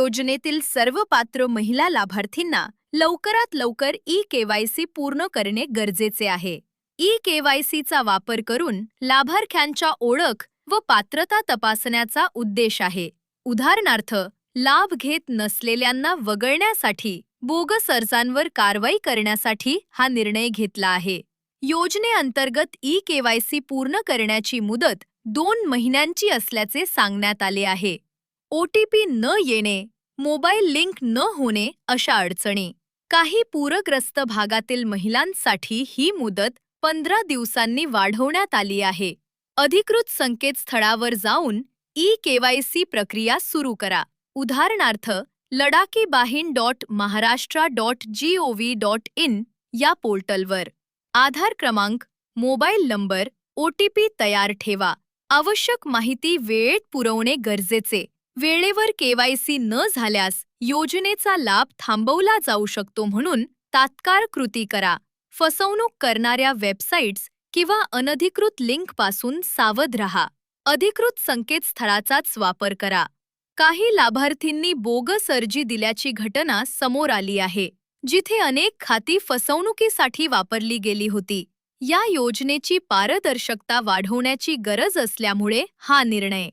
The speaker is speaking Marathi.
योजनेतील सर्व पात्र महिला लाभार्थींना लवकरात लवकर ई केवायसी पूर्ण करणे गरजेचे आहे. ई केवायसीचा वापर करून लाभार्थ्यांच्या ओळख व पात्रता तपासण्याचा उद्देश आहे. उदाहरणार्थ लाभ घेत नसलेल्यांना वगळण्यासाठी बोगस अर्जांवर कारवाई करण्यासाठी हा निर्णय घेतला आहे. योजनेअंतर्गत ई केवायसी पूर्ण करण्याची मुदत दोन महिन्यांची असल्याचे सांगण्यात आले आहे. ओ टी पी न येणे मोबाईल लिंक न होणे अशा अडचणी. काही पूरग्रस्त भागातील महिलांसाठी ही मुदत पंधरा दिवसांनी वाढवण्यात आली आहे. अधिकृत संकेतस्थळावर जाऊन ई केवायसी प्रक्रिया सुरू करा. उदाहरणार्थ Ladki Bahin dot Maharashtra dot G O V dot in या पोर्टलवर. आधार क्रमांक mobile number O T P तयार ठेवा. आवश्यक माहिती वेळेत पुरवणे गरजेचे. वेळेवर केवायसी न झाल्यास योजनेचा लाभ थांबवला जाऊ शकतो म्हणून तात्काळ कृती करा. फसवणूक करणाऱ्या वेबसाईट्स किंवा अनधिकृत लिंकपासून सावध रहा. अधिकृत संकेतस्थळाचाच वापर करा. काही लाभार्थींनी बोगस अर्जी दिल्याची घटना समोर आली आहे जिथे अनेक खाती फसवणुकीसाठी वापरली गेली होती. या योजनेची पारदर्शकता वाढवण्याची गरज असल्यामुळे हा निर्णय.